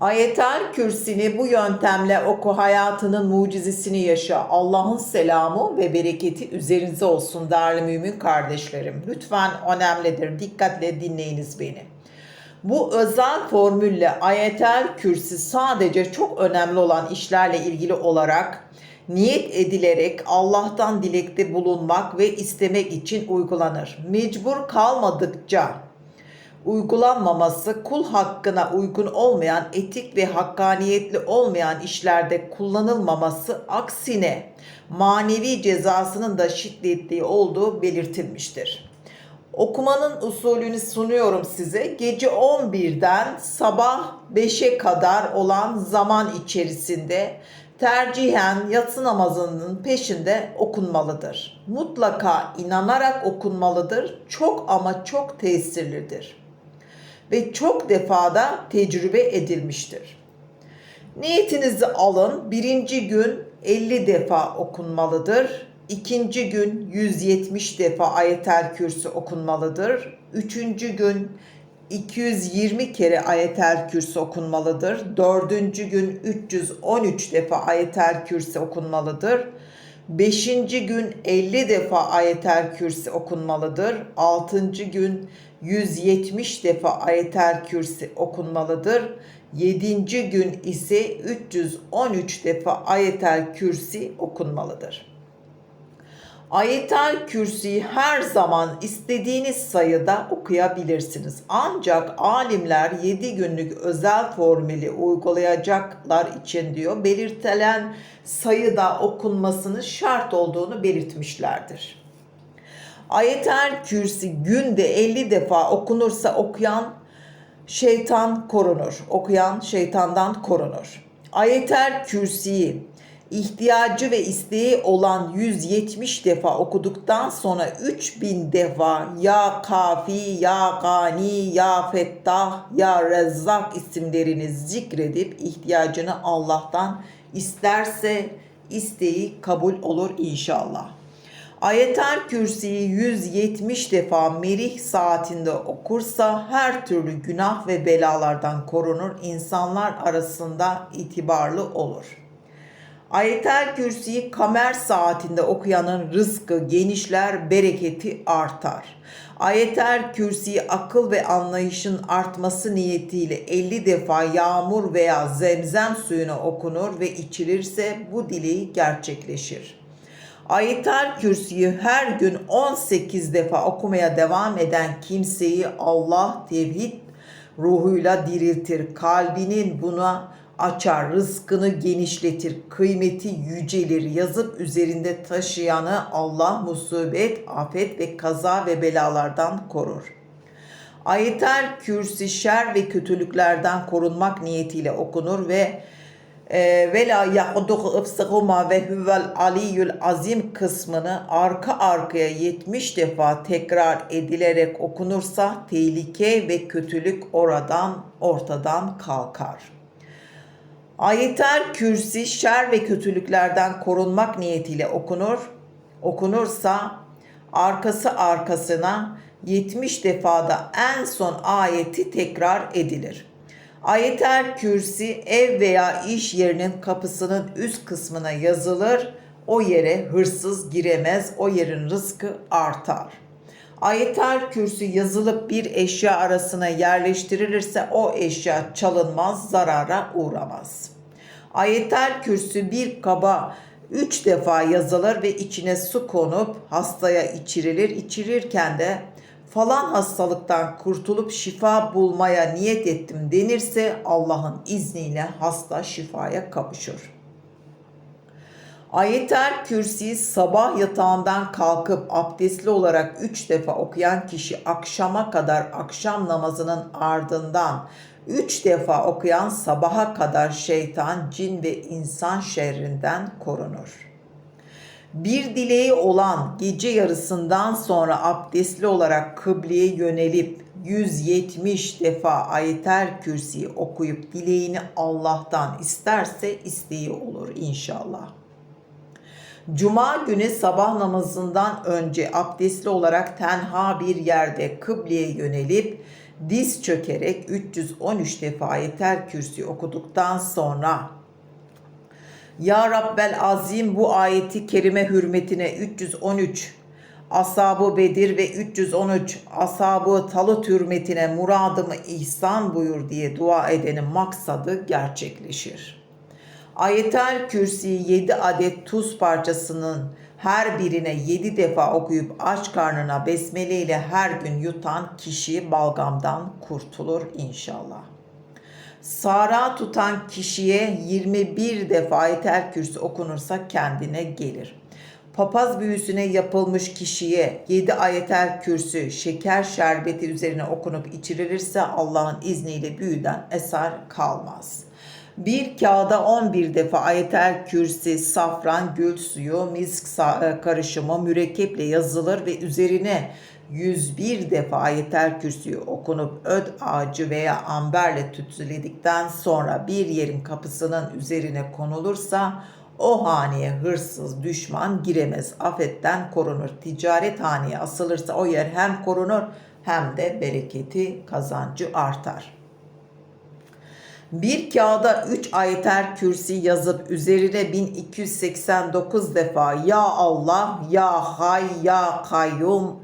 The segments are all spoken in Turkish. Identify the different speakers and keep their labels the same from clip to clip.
Speaker 1: Ayetel kürsini bu yöntemle oku hayatının mucizesini yaşa. Allah'ın selamı ve bereketi üzerinize olsun değerli mümin kardeşlerim. Lütfen önemlidir. Dikkatle dinleyiniz beni. Bu özel formülle ayetel kürsi sadece çok önemli olan işlerle ilgili olarak niyet edilerek Allah'tan dilekte bulunmak ve istemek için uygulanır. Mecbur kalmadıkça uygulanmaması kul hakkına uygun olmayan, etik ve hakkaniyetli olmayan işlerde kullanılmaması aksine manevi cezasının da şiddetli olduğu belirtilmiştir. Okumanın usulünü sunuyorum size. Gece 11'den sabah 5'e kadar olan zaman içerisinde tercihen yatsı namazının peşinde okunmalıdır. Mutlaka inanarak okunmalıdır. Çok ama çok tesirlidir ve çok defada tecrübe edilmiştir. Niyetinizi alın. Birinci gün 50 defa okunmalıdır. İkinci gün 170 defa ayetel kürsü okunmalıdır. Üçüncü gün 220 kere ayetel kürsü okunmalıdır. Dördüncü gün 313 defa ayetel kürsü okunmalıdır. Beşinci gün 50 defa ayetel kürsi okunmalıdır. Altıncı gün 170 defa ayetel kürsi okunmalıdır. Yedinci gün ise 313 defa ayetel kürsi okunmalıdır. Ayetel Kürsi'yi her zaman istediğiniz sayıda okuyabilirsiniz. Ancak alimler 7 günlük özel formülü uygulayacaklar için diyor belirtilen sayıda okunmasının şart olduğunu belirtmişlerdir. Ayetel Kürsi günde 50 defa okunursa okuyan şeytan korunur. Okuyan şeytandan korunur. Ayetel Kürsi'yi ihtiyacı ve isteği olan 170 defa okuduktan sonra 3000 defa Ya Kafi, Ya Gani, Ya Fettah, Ya Rezzak isimlerini zikredip ihtiyacını Allah'tan isterse isteği kabul olur inşallah. Ayetel Kürsi'yi 170 defa merih saatinde okursa her türlü günah ve belalardan korunur, insanlar arasında itibarlı olur.'' Ayetel Kürsi'yi kamer saatinde okuyanın rızkı genişler, bereketi artar. Ayetel Kürsi'yi akıl ve anlayışın artması niyetiyle 50 defa yağmur veya zemzem suyuna okunur ve içilirse bu dileği gerçekleşir. Ayetel Kürsi'yi her gün 18 defa okumaya devam eden kimseyi Allah tevhid ruhuyla diriltir. Kalbinin buna açar, rızkını genişletir, kıymeti yücelir, yazıp üzerinde taşıyanı Allah musibet, afet ve kaza ve belalardan korur. Ayetel Kürsi şer ve kötülüklerden korunmak niyetiyle okunur ve e, ve la ıfsıguma ve huvel aliyyül azim kısmını arka arkaya 70 defa tekrar edilerek okunursa tehlike ve kötülük oradan ortadan kalkar.'' Ayetel Kürsi şer ve kötülüklerden korunmak niyetiyle okunur. Okunursa arkası arkasına 70 defada en son ayeti tekrar edilir. Ayetel Kürsi ev veya iş yerinin kapısının üst kısmına yazılır. O yere hırsız giremez, o yerin rızkı artar. Ayetel Kürsi yazılıp bir eşya arasına yerleştirilirse o eşya çalınmaz, zarara uğramaz. Ayetel Kürsi bir kaba üç defa yazılır ve içine su konup hastaya içirilir. İçirirken de falan hastalıktan kurtulup şifa bulmaya niyet ettim denirse Allah'ın izniyle hasta şifaya kavuşur. Ayetel Kürsi sabah yatağından kalkıp abdestli olarak üç defa okuyan kişi akşama kadar akşam namazının ardından üç defa okuyan sabaha kadar şeytan, cin ve insan şerrinden korunur. Bir dileği olan gece yarısından sonra abdestli olarak kıbleye yönelip 170 defa ayetel kürsiyi okuyup dileğini Allah'tan isterse isteği olur inşallah. Cuma günü sabah namazından önce abdestli olarak tenha bir yerde kıbleye yönelip diz çökerek 313 defa yeter kürsü okuduktan sonra ya Rabbel Azim bu ayeti kerime hürmetine 313 Ashab-ı Bedir ve 313 Ashab-ı Talut hürmetine muradımı ihsan buyur diye dua edenin maksadı gerçekleşir. Ayetel Kürsi 7 adet tuz parçasının her birine 7 defa okuyup aç karnına besmele ile her gün yutan kişi balgamdan kurtulur inşallah. Sara tutan kişiye 21 defa Ayetel Kürsi okunursa kendine gelir. Papaz büyüsüne yapılmış kişiye 7 ayetel kürsü şeker şerbeti üzerine okunup içirilirse Allah'ın izniyle büyüden eser kalmaz. Bir kağıda 11 defa ayetel kürsi, safran, gül suyu, misk e, karışımı mürekkeple yazılır ve üzerine 101 defa ayetel kürsüyü okunup öd ağacı veya amberle tütsüledikten sonra bir yerin kapısının üzerine konulursa o haneye hırsız düşman giremez. Afetten korunur. Ticaret haneye asılırsa o yer hem korunur hem de bereketi kazancı artar. Bir kağıda 3 ayetel kürsi yazıp üzerine 1289 defa Ya Allah, Ya Hay, Ya Kayyum,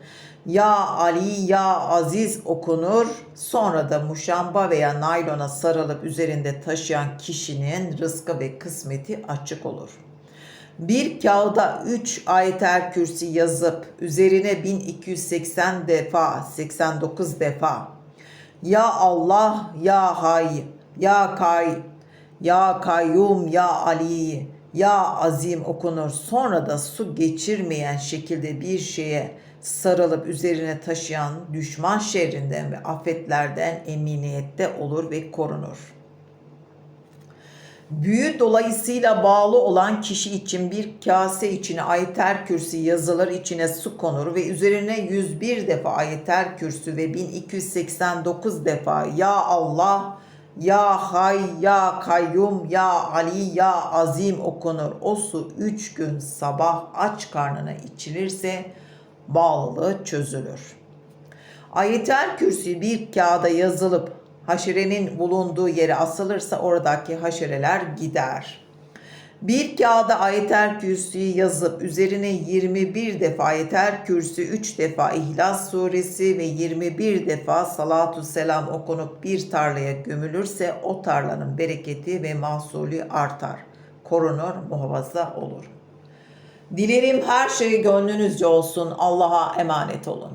Speaker 1: Ya Ali, Ya Aziz okunur. Sonra da muşamba veya naylona sarılıp üzerinde taşıyan kişinin rızkı ve kısmeti açık olur. Bir kağıda 3 ayetel kürsi yazıp üzerine 1280 defa, 89 defa Ya Allah, Ya Hay, Ya Kay, Ya Kayyum, Ya Ali, Ya Azim okunur. Sonra da su geçirmeyen şekilde bir şeye sarılıp üzerine taşıyan düşman şerrinden ve afetlerden eminiyette olur ve korunur. Büyü dolayısıyla bağlı olan kişi için bir kase içine ayetel kürsü yazılır, içine su konur ve üzerine 101 defa ayetel kürsü ve 1289 defa Ya Allah, Ya Hay, Ya Kayyum, Ya Ali, Ya Azim okunur. O su 3 gün sabah aç karnına içilirse bağlılığı çözülür. Ayetel kürsü bir kağıda yazılıp haşerenin bulunduğu yere asılırsa oradaki haşereler gider. Bir kağıda ayetel kürsüyü yazıp üzerine 21 defa ayetel kürsü, 3 defa İhlas suresi ve 21 defa salatu selam okunup bir tarlaya gömülürse o tarlanın bereketi ve mahsulü artar. Korunur, muhafaza olur. Dilerim her şey gönlünüzce olsun. Allah'a emanet olun.